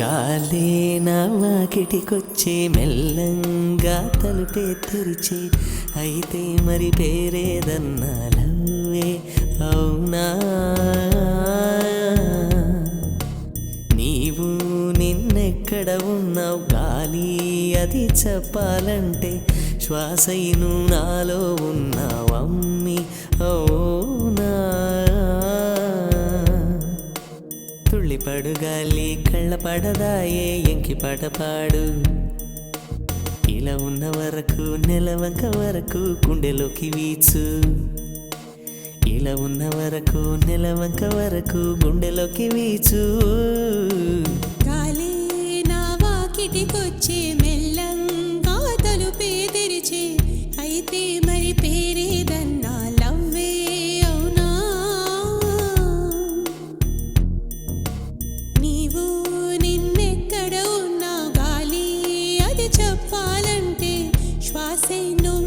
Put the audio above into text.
నా వాకిటికొచ్చే మెల్లంగా తలుపే తెరిచే. అయితే మరి పేరేదన్నా లవ్వే అవునా? నీవు నిన్నెక్కడ ఉన్నావు? గాలి అది చెప్పాలంటే శ్వాసైను నాలో ఉన్నావమ్మ. తుళ్ళిపడు గాలి కళ్ళ పడదాయే ఎంకి పాట పాడు. ఇలా ఉన్న వరకు నెలవంక వరకు గుండెలోకి వీచు. ఇలా ఉన్న వరకు నెలవంక వరకు గుండెలోకి వీచు. గాలి నా వాకిటికొచ్చే మెల్లంగా తలుపే తెరిచి they know